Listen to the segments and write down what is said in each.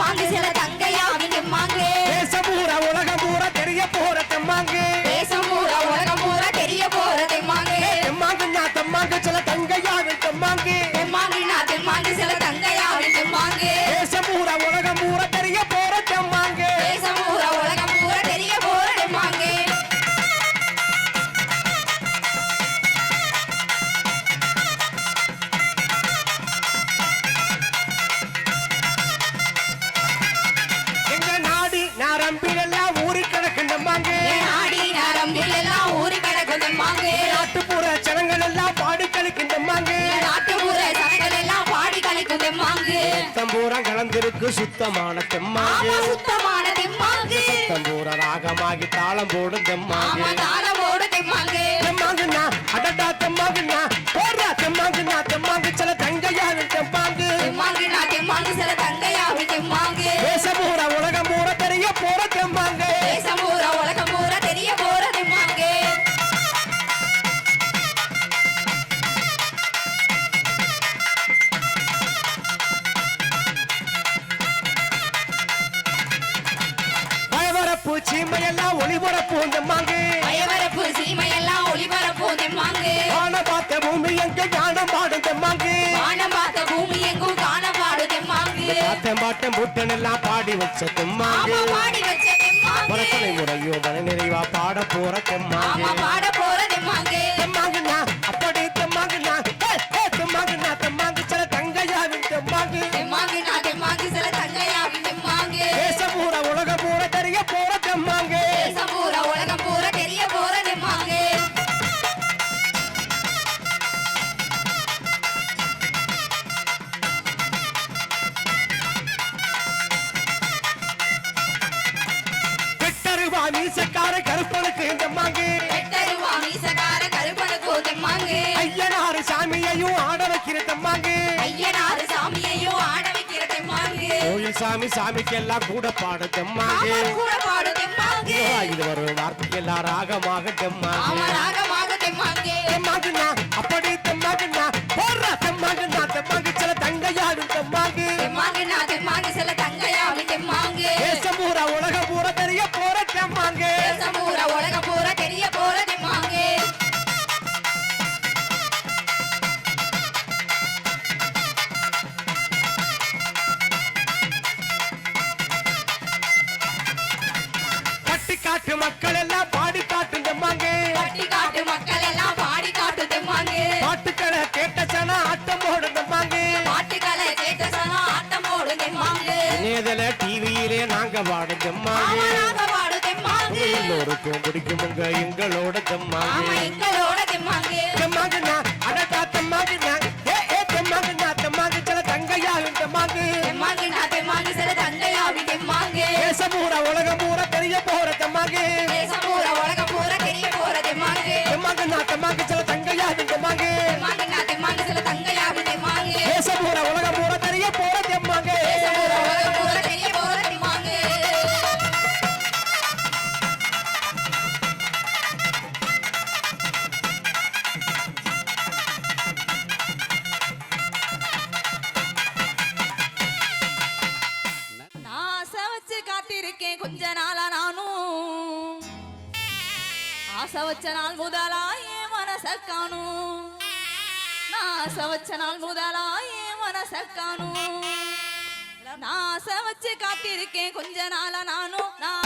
மாங்கு சில நரம்பில் எல்லாம் ஊரு கிடக்கு நம்பாங்க ஆடி நரம்பில் எல்லாம் ஊரு கிடக்கு நம்பாங்க நாட்டுப்புற சனங்கள் எல்லாம் பாடு கழிக்கு நம்பாங்க நாட்டுப்புற சனங்கள் எல்லாம் பாடி கழிக்கு நம்பாங்க தம்பூரம் கலந்திருக்கு சுத்தமான தெம்மாங்க. சுத்தமான தெம்மாங்க. தம்பூர ராகமாகி தாளம் போடும் தெம்மாங்க தாளம் போடும் தெம்மாங்க தெம்மாங்கண்ணா அடடா தெம்மாங்கண்ணா. பூமி எங்க ஞானம் பாடும் தெம்மாங்கு. வானம் பார்த்த பூமி எங்கும் காணப்பாடு தெம்மாங்கு. பாத்தம் பாட்டம் புட்டன் எல்லாம் பாடி வச்ச ஆமா தெம்மாங்கு பாடி வச்ச தெம்மாங்கு. பரத்தனை முறையோ மன நிறைவா பாட போற தெம்மாங்கு. பாட போற சாமியையும் ஆட வைக்கிற தெம்மாங்கு. ஐயனாறு சாமியையும் ஆட வைக்கிற தெம்மாங்கு. கோயில் சாமி சாமிக்கெல்லாம் கூட பாட தெம்மாங்கு. ஆமா கூட பாடு தெம்மாங்கு. இது வரும் வார்த்தைக்கெல்லாம் ராகமாக தெம்மாங்கு. ராகமாக தெம்மாங்கு. மக்கள் எல்லாம் பாடி காட்டும் தெம்மாங்கு பட்டி காட்டு மக்கள் எல்லாம் பாடி காட்டு தெம்மாங்கு பாட்டுக்களை கேட்ட சனா ஆட்டம் போடும் தெம்மாங்கு பாட்டுகளை கேட்ட சனம் ஆட்டம் போடு தெம்மாங்கு டிவியிலே நாங்க தெம்மாங்கு பாடு தெம்மாங்கு எல்லோருக்கும் பிடிக்குமுங்க எங்களோட தெம்மாங்கு எங்களோட தெம்மாங்கு தெம்மாங்குண்ணா அடடா தெம்மாங்குண்ணா ஏ ஏ தெம்மாங்குண்ணா தெம்மாங்கு சில தங்கையாகும் தெம்மாங்கு தெம்மாங்கு நான் தெம்மாங்கு சில தங்கையாவி இருக்கேன் கொஞ்ச நாளா நானும். ஆசை வச்ச நாள் முதலாயே என் மனச காணும். நான் ஆசை வச்ச நாள் முதலாயே என் மனச காணும். நான் ஆசை வச்சு காத்திருக்கேன். கொஞ்ச நாளா நானும். நான்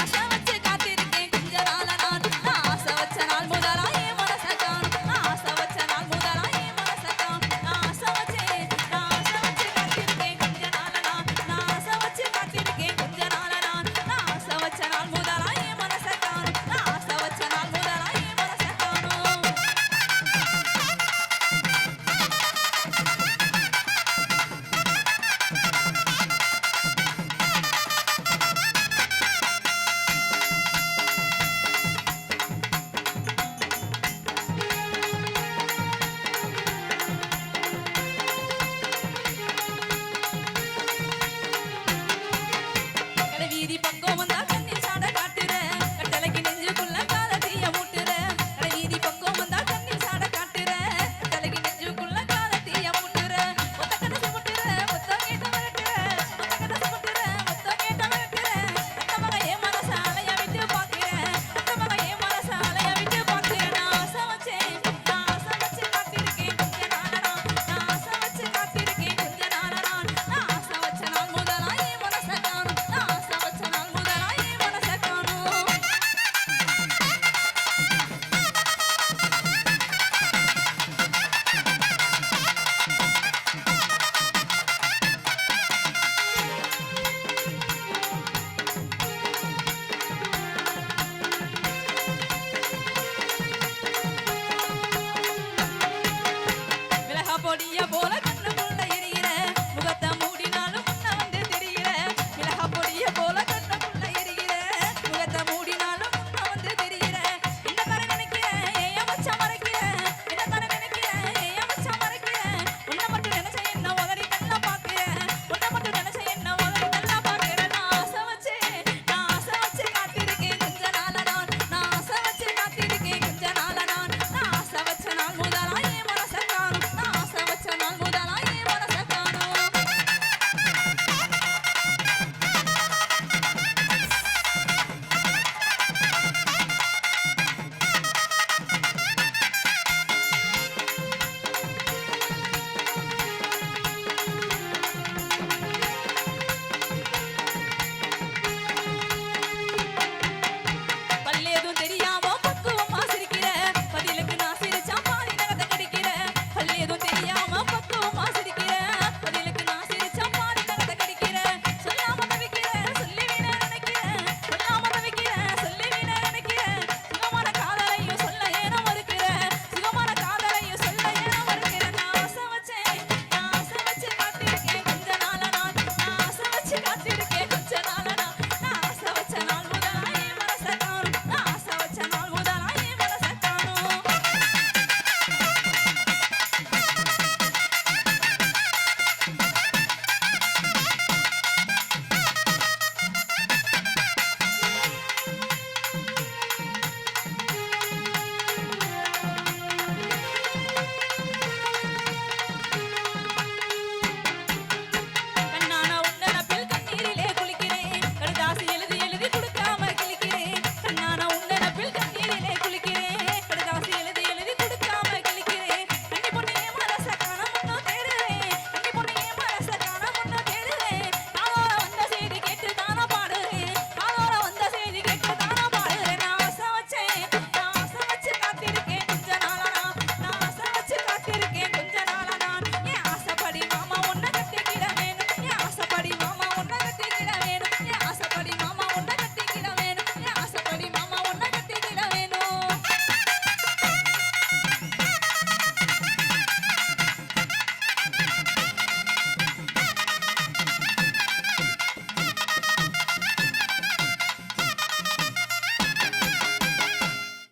பொடிய போல